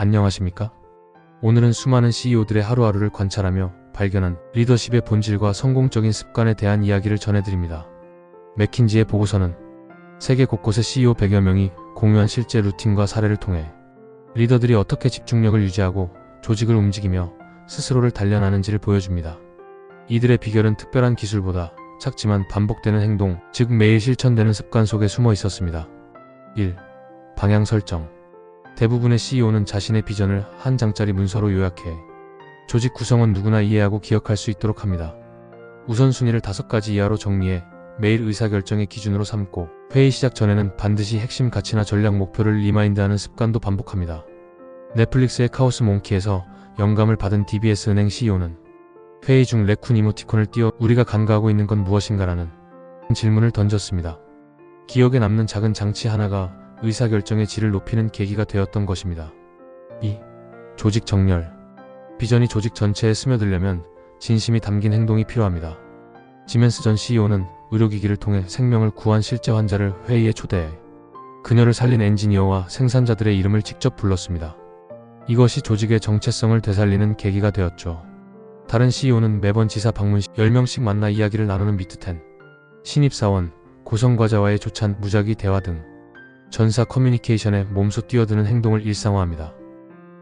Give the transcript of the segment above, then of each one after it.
안녕하십니까? 오늘은 수많은 CEO들의 하루하루를 관찰하며 발견한 리더십의 본질과 성공적인 습관에 대한 이야기를 전해드립니다. 맥킨지의 보고서는 세계 곳곳의 CEO 100여 명이 공유한 실제 루틴과 사례를 통해 리더들이 어떻게 집중력을 유지하고 조직을 움직이며 스스로를 단련하는지를 보여줍니다. 이들의 비결은 특별한 기술보다 작지만 반복되는 행동, 즉 매일 실천되는 습관 속에 숨어 있었습니다. 1. 방향 설정. 대부분의 CEO는 자신의 비전을 한 장짜리 문서로 요약해 조직 구성원 누구나 이해하고 기억할 수 있도록 합니다. 우선순위를 다섯 가지 이하로 정리해 매일 의사결정의 기준으로 삼고 회의 시작 전에는 반드시 핵심 가치나 전략 목표를 리마인드하는 습관도 반복합니다. 넷플릭스의 카오스 몽키에서 영감을 받은 DBS 은행 CEO는 회의 중 레쿤 이모티콘을 띄워 우리가 간과하고 있는 건 무엇인가라는 질문을 던졌습니다. 기억에 남는 작은 장치 하나가 의사결정의 질을 높이는 계기가 되었던 것입니다. 2. 조직 정렬. 비전이 조직 전체에 스며들려면 진심이 담긴 행동이 필요합니다. 지멘스 전 CEO는 의료기기를 통해 생명을 구한 실제 환자를 회의에 초대해 그녀를 살린 엔지니어와 생산자들의 이름을 직접 불렀습니다. 이것이 조직의 정체성을 되살리는 계기가 되었죠. 다른 CEO는 매번 지사 방문 시 10명씩 만나 이야기를 나누는 미트텐, 신입사원, 고성과자와의 조찬, 무작위 대화 등 전사 커뮤니케이션에 몸소 뛰어드는 행동을 일상화합니다.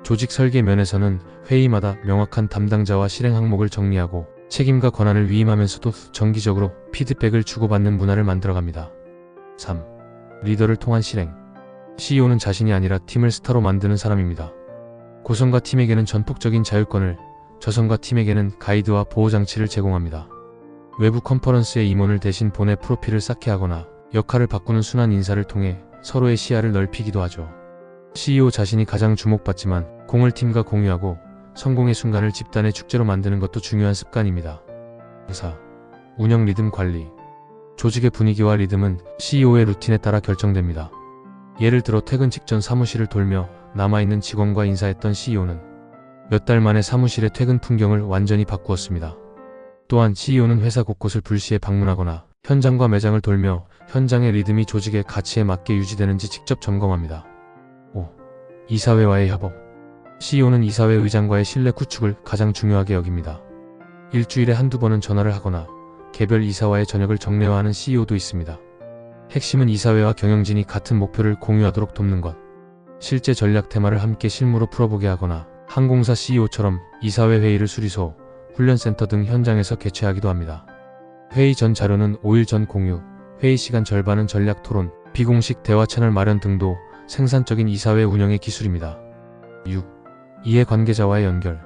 조직 설계 면에서는 회의마다 명확한 담당자와 실행 항목을 정리하고 책임과 권한을 위임하면서도 정기적으로 피드백을 주고받는 문화를 만들어갑니다. 3. 리더를 통한 실행. CEO는 자신이 아니라 팀을 스타로 만드는 사람입니다. 고성과 팀에게는 전폭적인 자율권을, 저성과 팀에게는 가이드와 보호장치를 제공합니다. 외부 컨퍼런스에 임원을 대신 보내 프로필을 쌓게 하거나 역할을 바꾸는 순환 인사를 통해 서로의 시야를 넓히기도 하죠. CEO 자신이 가장 주목받지만 공을 팀과 공유하고 성공의 순간을 집단의 축제로 만드는 것도 중요한 습관입니다. 4. 운영 리듬 관리. 조직의 분위기와 리듬은 CEO의 루틴에 따라 결정됩니다. 예를 들어 퇴근 직전 사무실을 돌며 남아있는 직원과 인사했던 CEO는 몇 달 만에 사무실의 퇴근 풍경을 완전히 바꾸었습니다. 또한 CEO는 회사 곳곳을 불시에 방문하거나 현장과 매장을 돌며 현장의 리듬이 조직의 가치에 맞게 유지되는지 직접 점검합니다. 5. 이사회와의 협업. CEO는 이사회 의장과의 신뢰 구축을 가장 중요하게 여깁니다. 일주일에 한두 번은 전화를 하거나 개별 이사와의 저녁을 정례화하는 CEO도 있습니다. 핵심은 이사회와 경영진이 같은 목표를 공유하도록 돕는 것. 실제 전략 테마를 함께 실무로 풀어보게 하거나 항공사 CEO처럼 이사회 회의를 수리소, 훈련센터 등 현장에서 개최하기도 합니다. 회의 전 자료는 5일 전 공유, 회의 시간 절반은 전략 토론, 비공식 대화 채널 마련 등도 생산적인 이사회 운영의 기술입니다. 6. 이해관계자와의 연결.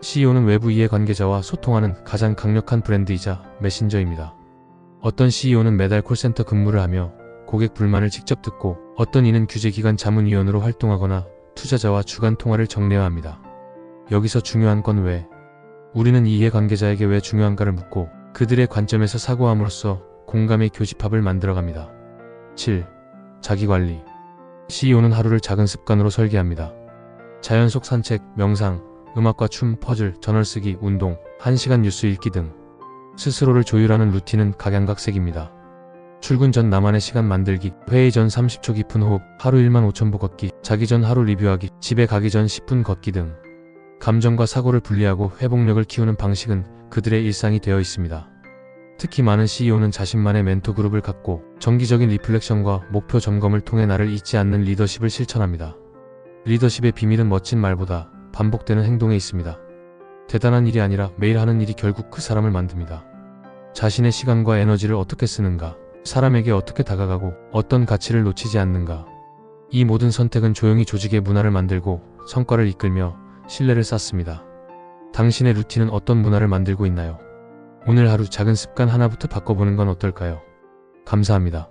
CEO는 외부 이해관계자와 소통하는 가장 강력한 브랜드이자 메신저입니다. 어떤 CEO는 매달 콜센터 근무를 하며 고객 불만을 직접 듣고 어떤 이는 규제기관 자문위원으로 활동하거나 투자자와 주간 통화를 정례화합니다. 여기서 중요한 건 왜? 우리는 이 이해관계자에게 왜 중요한가를 묻고 그들의 관점에서 사고함으로써 공감의 교집합을 만들어갑니다. 7. 자기관리. CEO는 하루를 작은 습관으로 설계합니다. 자연 속 산책, 명상, 음악과 춤, 퍼즐, 저널 쓰기, 운동, 1시간 뉴스 읽기 등 스스로를 조율하는 루틴은 각양각색입니다. 출근 전 나만의 시간 만들기, 회의 전 30초 깊은 호흡, 하루 1만 5천 보 걷기, 자기 전 하루 리뷰하기, 집에 가기 전 10분 걷기 등 감정과 사고를 분리하고 회복력을 키우는 방식은 그들의 일상이 되어 있습니다. 특히 많은 CEO는 자신만의 멘토 그룹을 갖고 정기적인 리플렉션과 목표 점검을 통해 나를 잊지 않는 리더십을 실천합니다. 리더십의 비밀은 멋진 말보다 반복되는 행동에 있습니다. 대단한 일이 아니라 매일 하는 일이 결국 그 사람을 만듭니다. 자신의 시간과 에너지를 어떻게 쓰는가, 사람에게 어떻게 다가가고 어떤 가치를 놓치지 않는가. 이 모든 선택은 조용히 조직의 문화를 만들고 성과를 이끌며 신뢰를 쌓습니다. 당신의 루틴은 어떤 문화를 만들고 있나요? 오늘 하루 작은 습관 하나부터 바꿔보는 건 어떨까요? 감사합니다.